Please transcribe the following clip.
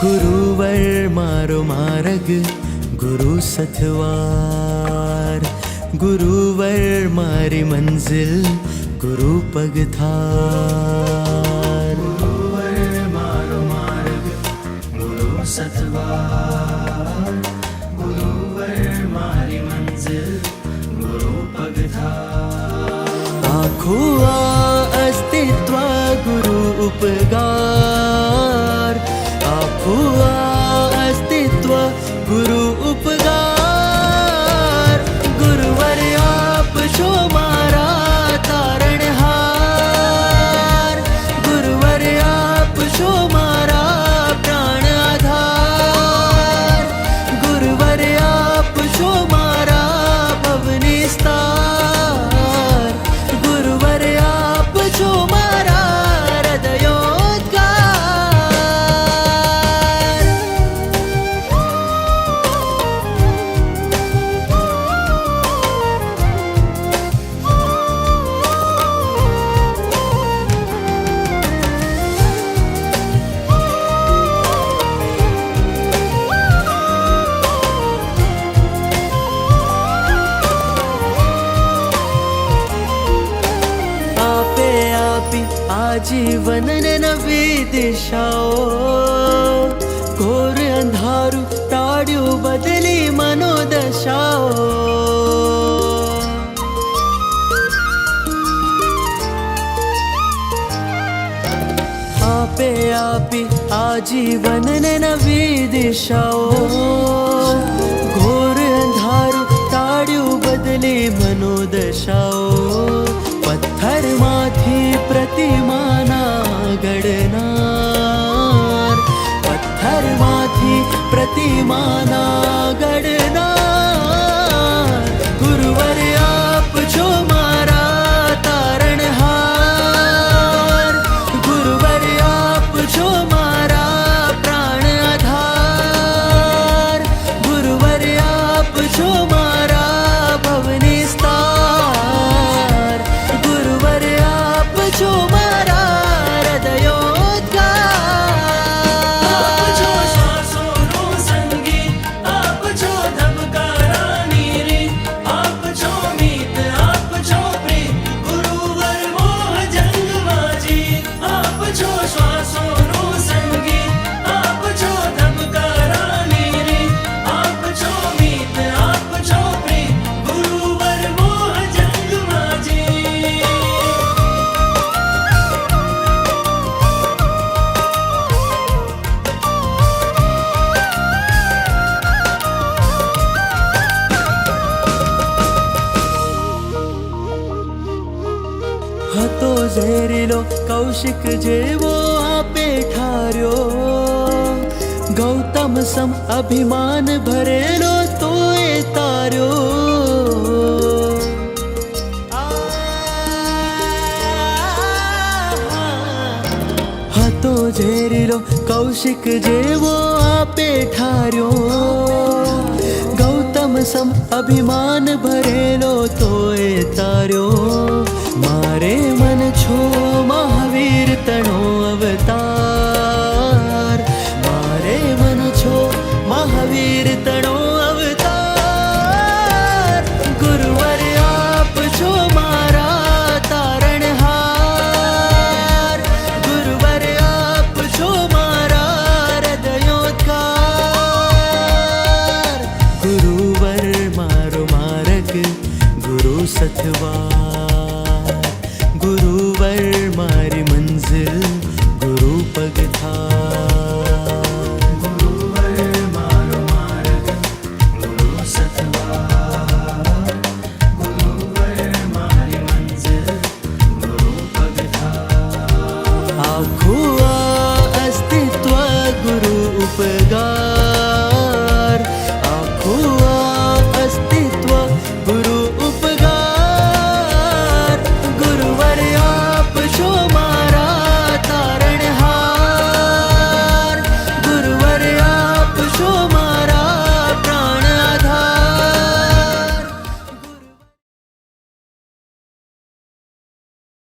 गुरुवर मारो मार्ग गुरु सथवार गुरुवर मारी मंजिल गुरु पगथार। गुरुवर मारो मार्ग गुरु सथवार गुरुवर मारी मंजिल गुरु पगथार। सी आजीवन नवी दिशाओ। घोर अंधारू, ताड़ियो बदली मनोदशाओ। आपे आपी आजीवन ने नवी दिशाओ। घोर अंधारू ताड़ू बदली मनोदशाओ। प्रतिमाना गडनार पत्थरमाथी प्रतिमाना गड ઝેરીલો કૌશિક જેવો આપે ઠાર્યો ગૌતમ સમ અભિમાન ભરેલો તોય તાર્યો હતો ઝેરીલો કૌશિક જેવો આપે ઠાર્યો ગૌતમ સમ અભિમાન ભરેલો તોય તાર્યો મારે મન છો મહાવીર તણો અવતાર. મારે મન છો મહાવીર તણો અવતાર. ગુરુવર, આપ છો મારા તારણહાર ગુરુવર, આપ છો મારા હૃદયોદ્ગાર ગુરુવર, મારો માર્ગ ગુરુ સથવા ગુરુવર पग था